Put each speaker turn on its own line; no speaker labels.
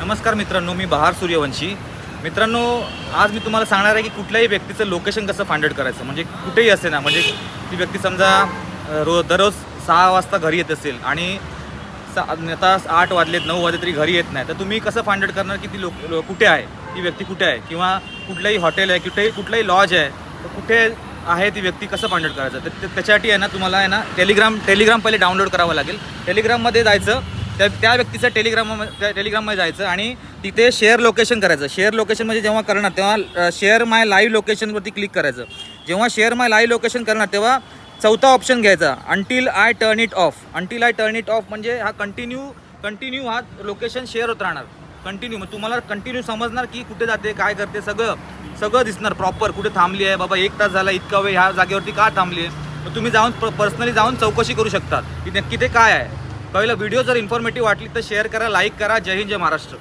नमस्कार मित्रांनो मी बहार सूर्यवंशी. मित्रांनो आज मी तुम्हाला सांगणार आहे की कुठल्याही व्यक्तीचं लोकेशन कसं फाइंड आउट करायचं. म्हणजे कुठेही असे ना म्हणजे ती व्यक्ती समजा रोज दररोज सहा वाजता घरी येत असेल आणि सा आता आठ वाजलेत नऊ वाजले तरी घरी येत नाही. तर तुम्ही कसं फाइंड आउट करणार की ती लोक लो- कुठे आहे? ती व्यक्ती कुठे आहे? किंवा कुठलंही हॉटेल आहे कुठेही कुठलंही लॉज आहे तर कुठे आहे ती व्यक्ती कसं फाइंड आउट करायचं? तर ते- त्याच्यासाठी आहे ना तुम्हाला आहे ना टेलिग्राम टेलिग्राम पहिले डाउनलोड करावं लागेल. टेलिग्राममध्ये जायचं त्या त्या व्यक्तीचं टेलिग्राम त्या टेलिग्राममध्ये जायचं आणि तिथे शेअर लोकेशन करायचं. शेअर लोकेशन म्हणजे जेव्हा करणार तेव्हा शेअर माय लाईव्ह लोकेशनवरती क्लिक करायचं. जेव्हा शेअर माय लाईव्ह लोकेशन करणार तेव्हा चौथा ऑप्शन घ्यायचा until I turn it off until I turn it off म्हणजे हा कंटिन्यू कंटिन्यू हा लोकेशन शेअर होत राहणार. कंटिन्यू मग तुम्हाला कंटिन्यू समजणार की कुठे जाते काय करते सगळं सगळं दिसणार प्रॉपर कुठे थांबली आहे बाबा एक तास झाला इतका वेळ ह्या जागेवरती का थांबली आहे? मग तुम्ही जाऊन पर्सनली जाऊन चौकशी करू शकतात की नक्की ते काय आहे. कळलं? व्हिडिओ जर इन्फॉर्मेटिव्ह वाटली तर शेअर करा लाईक करा. जय हिंद जय महाराष्ट्र.